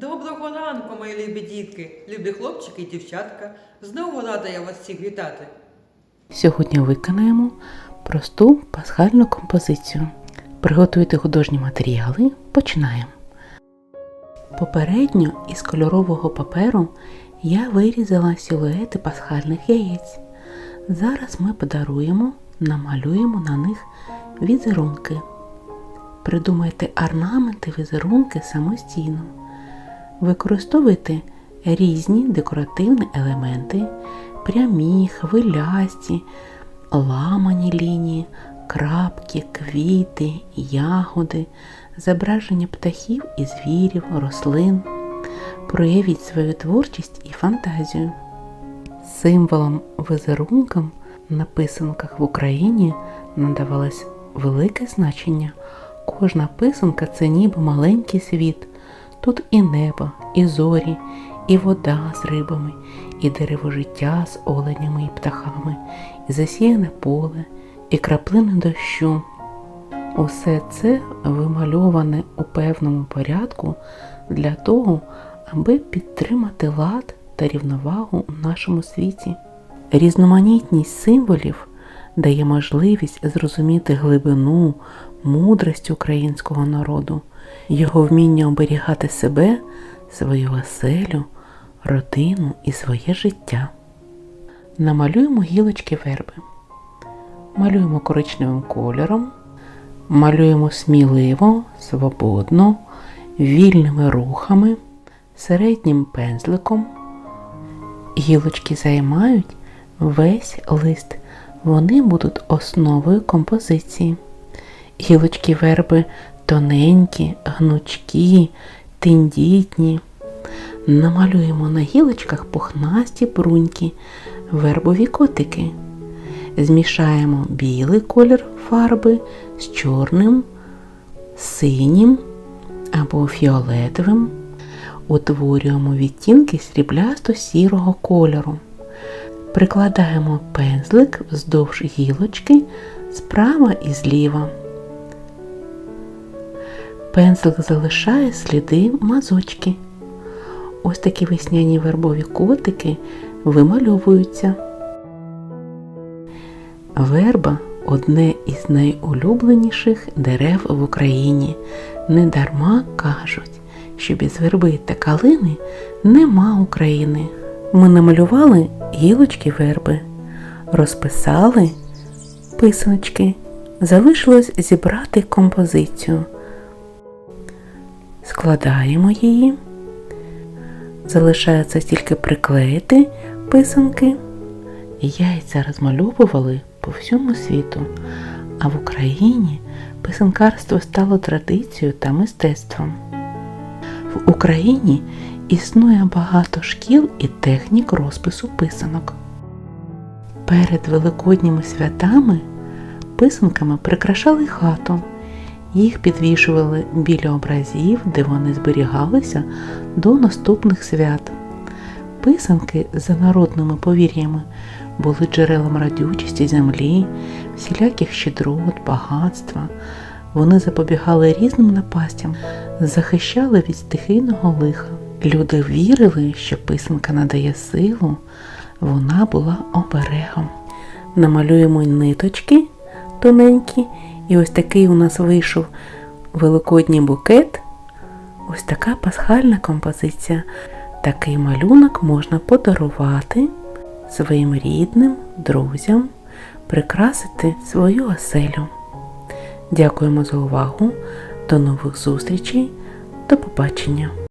Доброго ранку, мої любі дітки, любі хлопчики і дівчатка. Знову рада я вас всіх вітати. Сьогодні виконаємо просту пасхальну композицію. Приготуйте художні матеріали. Починаємо. Попередньо із кольорового паперу я вирізала силуети пасхальних яєць. Зараз ми подаруємо, намалюємо на них візерунки. Придумайте орнаменти візерунки самостійно. Використовуйте різні декоративні елементи, прямі, хвилясті, ламані лінії, крапки, квіти, ягоди, зображення птахів і звірів, рослин. Проявіть свою творчість і фантазію. Символам візерункам на писанках в Україні надавалось велике значення. Кожна писанка це ніби маленький світ. Тут і небо, і зорі, і вода з рибами, і дерево життя з оленями і птахами, і засіяне поле, і краплини дощу. Усе це вимальоване у певному порядку для того, аби підтримати лад та рівновагу у нашому світі. Різноманітність символів дає можливість зрозуміти глибину, мудрість українського народу, його вміння оберігати себе, свою оселю, родину і своє життя. Намалюємо гілочки верби. Малюємо коричневим кольором, малюємо сміливо, свободно, вільними рухами, середнім пензликом. Гілочки займають весь лист. Вони будуть основою композиції. Гілочки верби тоненькі, гнучкі, тендітні. Намалюємо на гілочках пухнасті бруньки, вербові котики. Змішаємо білий колір фарби з чорним, синім або фіолетовим. Утворюємо відтінки сріблясто-сірого кольору. Прикладаємо пензлик вздовж гілочки справа і зліва. Пензлик залишає сліди мазочки. Ось такі весняні вербові котики вимальовуються. Верба одне із найулюбленіших дерев в Україні. Недарма кажуть, що без верби та калини нема України. Ми намалювали гілочки верби, розписали писаночки. Залишилось зібрати композицію. Складаємо її. Залишається тільки приклеїти писанки. Яйця розмальовували по всьому світу, а в Україні писанкарство стало традицією та мистецтвом. В Україні існує багато шкіл і технік розпису писанок. Перед великодніми святами писанками прикрашали хату. Їх підвішували біля образів, де вони зберігалися до наступних свят. Писанки, за народними повір'ями, були джерелом радючості землі, всіляких щедрот, багатства. Вони запобігали різним напастям, захищали від стихійного лиха. Люди вірили, що писанка надає силу, вона була оберегом. Намалюємо ниточки тоненькі, і ось такий у нас вийшов великодній букет. Ось така пасхальна композиція. Такий малюнок можна подарувати своїм рідним, друзям, прикрасити свою оселю. Дякуємо за увагу. До нових зустрічей. До побачення!